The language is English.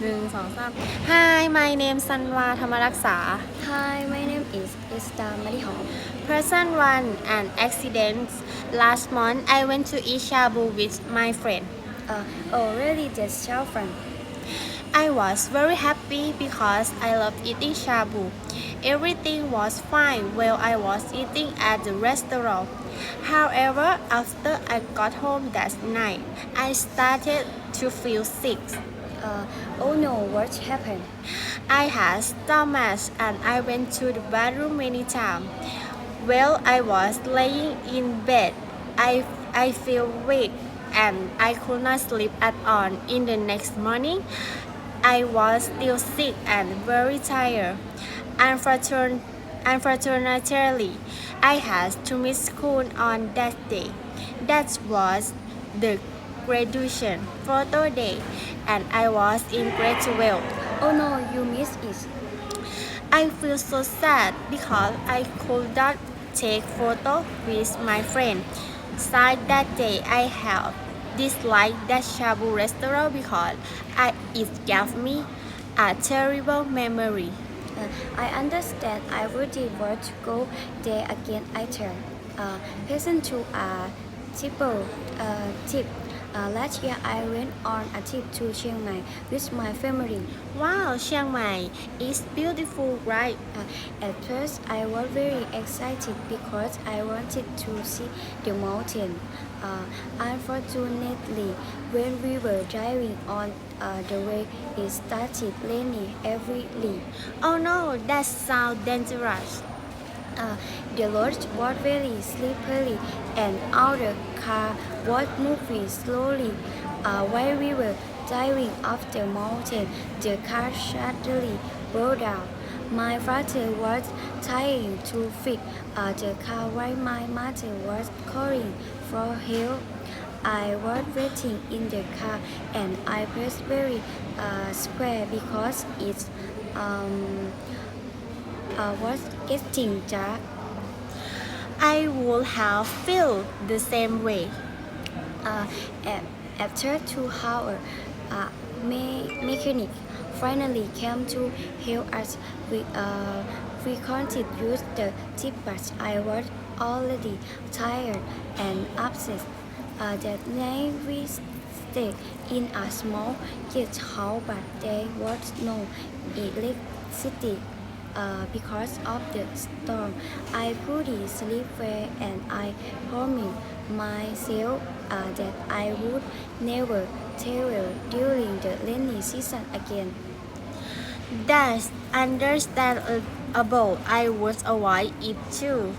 หนึ่งสองสาม Hi my name ซันวาธรรมรักษา Hi, my name is Ista Marihom. Person one an accident last month I went to eat shabu with my friend Uh, oh, really? That's so fun. I was very happy because I loved eating shabu. Everything was fine while I was eating at the restaurant. However, after I got home that night, I started to feel sick. Uh, oh no, what happened? I had stomach and I went to the bathroom many times. While I was laying in bed, I, I feel weak and I could not sleep at all. In the next morning, I was still sick and very tired. Unfortun- Unfortunately, I had to miss school on that day. That was the graduation photo day, and I was in grade 12. Oh no, you missed it. I feel so sad because I could not take photo with my friend. Since that day, I have disliked that shabu restaurant because I, it gave me a terrible memory. Uh, I understand. I really want to go there again later. Uh, person to a triple uh, tip. Uh, last year I went on a trip to Chiang Mai with my family. Wow, Chiang Mai is beautiful, right? Uh, at first, I was very excited because I wanted to see the mountain. Uh, unfortunately, when we were driving on uh, the way, it started raining heavily. Oh no, that sounds dangerous. Uh, the road was very slippery and our car was moving slowly. Uh, while we were driving up the mountain, the car suddenly broke down. My father was trying to fix uh, the car while my mother was calling for help. I was waiting in the car and I was very uh, scared because it um, uh, was getting dark. I would have felt the same way. Uh, after two hours, a me- mechanic finally came to help us. We, uh, we continued use the tip, but I was already tired and upset. Uh, that night we stayed in a small guest house, but there was no electricity. Uh, because of the storm, I couldn't sleep well and I promised myself uh, that I would never travel during the rainy season again. That's understandable. I would avoid it too.